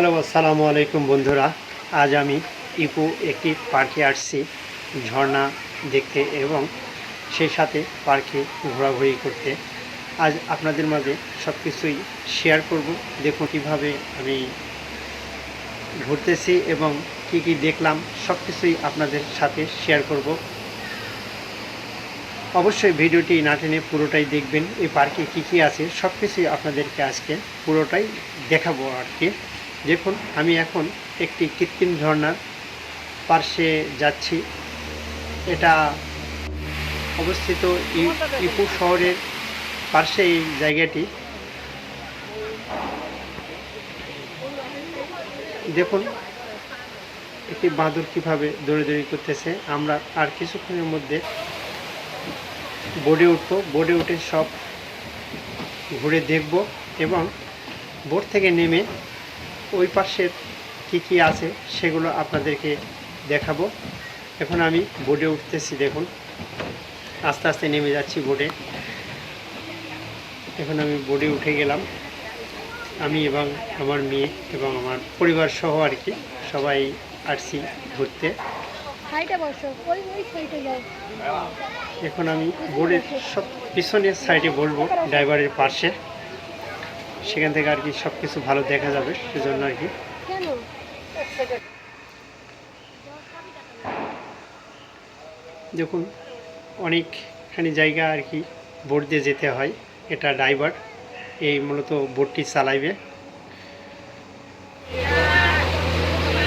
Hello, আসসালামু আলাইকুম বন্ধুরা। আজ আমি ইপু একটি পার্কে আসছি, ঝর্ণা দেখতে এবং সেই সাথে পার্কে ঘোরাঘুরি করতে। আজ আপনাদের মাঝে সব কিছুই শেয়ার করব। দেখুন কীভাবে আমি ঘুরতেছি এবং কি কি দেখলাম সব কিছুই আপনাদের সাথে শেয়ার করব। অবশ্যই ভিডিওটি না টেনে পুরোটাই দেখবেন, এই পার্কে কি কি আছে সব কিছুই আপনাদেরকে আজকে পুরোটাই দেখাবো আর কি। দেখুন, আমি এখন একটি কৃত্রিম ঝর্ণার পার্শ্বে যাচ্ছি। এটা অবস্থিত ইপু শহরের পার্শ্বে এই জায়গাটি। দেখুন, একটি বাঁদর কীভাবে দৌড়াদৌড়ি করতেছে। আমরা আর কিছুক্ষণের মধ্যে বোর্ডে উঠবো। বোর্ডে উঠে সব ঘুরে দেখব এবং বোর্ড থেকে নেমে ওই পাশের কী কী আছে সেগুলো আপনাদেরকে দেখাবো। এখন আমি বোর্ডে উঠতেছি দেখুন। আস্তে আস্তে নেমে যাচ্ছি বোর্ডে এখন আমি বোর্ডে উঠে গেলাম। আমি এবং আমার মেয়ে এবং আমার পরিবার সহ আর কি সবাই আসছি ঘুরতে। এখন আমি বোর্ডের সব পিছনের সাইডে বলব ড্রাইভারের পাশে। সেখান থেকে আর কি সব কিছু ভালো দেখা যাবে, সেজন্য আর কি। দেখুন, অনেকখানি জায়গা আর কি বোট দিয়ে যেতে হয়, এটা ড্রাইভার, এই মূলত বোটটি চালাইবে।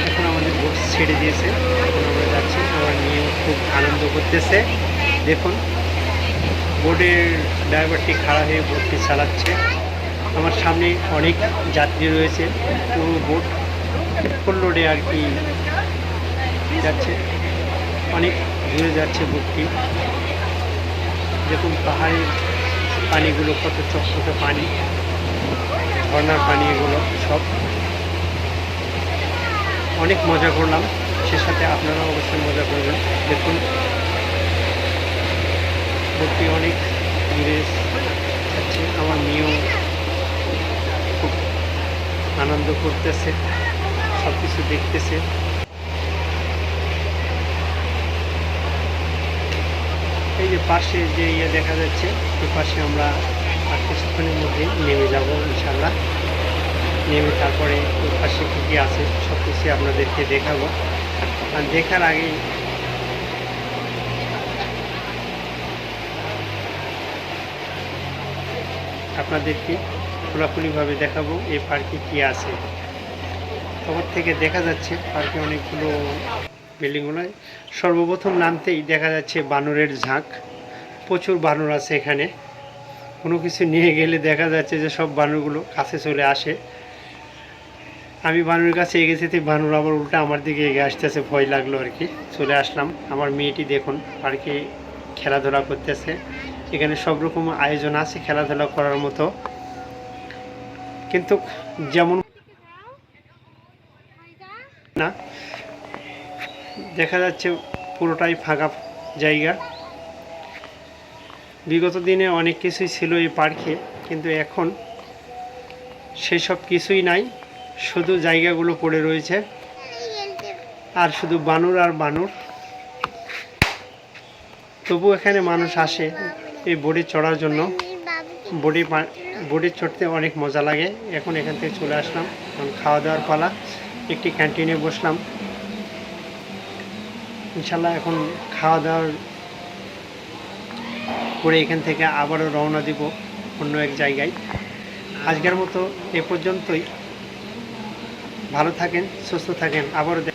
এখন আমাদের বোট ছেড়ে দিয়েছে, এখন আমরা যাচ্ছি, আমার নিয়েও খুব আনন্দ করতেছে। দেখুন, বোটের ড্রাইভারটি খাড়া হয়ে বোটটি চালাচ্ছে। আমার সামনে অনেক যাত্রী রয়েছে পুরো বোট ফুল লোডে আর কি যাচ্ছে। অনেক দূরে যাচ্ছে বোটটি দেখুন পাহাড়ের পানিগুলো কত চকচকে পানি, ঝর্নার পানি এগুলো সব। অনেক মজা করলাম, সে সাথে আপনারা অবশ্যই মজা করবেন। দেখুন বোটটি অনেক দূরে যাচ্ছে আমার মেয়েও খুব আনন্দ করতেছে সব কিছু দেখতেছে। এই যে পাশে যে ইয়ে দেখা যাচ্ছে ওই পাশে আমরা আর কিছুক্ষণের মধ্যে নেমে যাব ইনশাল্লাহ নেমে তারপরে ওই পাশে কী কী আছে সব কিছু আপনাদেরকে দেখাবো। আর দেখার আগে আপনাদেরকে খোলাখুলিভাবে দেখাবো এই পার্কে কী আছে। খবর থেকে দেখা যাচ্ছে পার্কে অনেকগুলো বিল্ডিংগুলো সর্বপ্রথম নামতেই দেখা যাচ্ছে বানরের ঝাঁক। প্রচুর বানর আছে এখানে। কোনো কিছু নিয়ে গেলে দেখা যাচ্ছে যে সব বানরগুলো কাছে চলে আসে। আমি বানরের কাছে এগেছি তো বানর আবার উল্টা আমার দিকে এগিয়ে আসতেছে, ভয় লাগল আর কি। চলে আসলাম। আমার মেয়েটি দেখুন পার্কে খেলাধুলা করতেছে। এখানে সব রকম আয়োজন আছে খেলাধুলা করার মতো। কিন্তু যেমন না, দেখা যাচ্ছে পুরোটাই ফাঁকা জায়গা। বিগত দিনে অনেক কিছুই ছিল এই পার্কে, কিন্তু এখন সেই সব কিছুই নাই, শুধু জায়গাগুলো পড়ে রয়েছে। আর শুধু বানর আর বানর। তবু এখানে মানুষ আসে এই বোটে চড়ার জন্য। বোটে বোটে চড়তে অনেক মজা লাগে। এখন এখান থেকে চলে আসলাম। এখন খাওয়া দাওয়ার পালা। একটি ক্যান্টিনে বসলাম। ইনশাল্লাহ এখন খাওয়া দাওয়ার করে এখান থেকে আবারও রওনা দিব অন্য এক জায়গায়। আজকের মতো এ পর্যন্তই। ভালো থাকেন, সুস্থ থাকেন। আবারও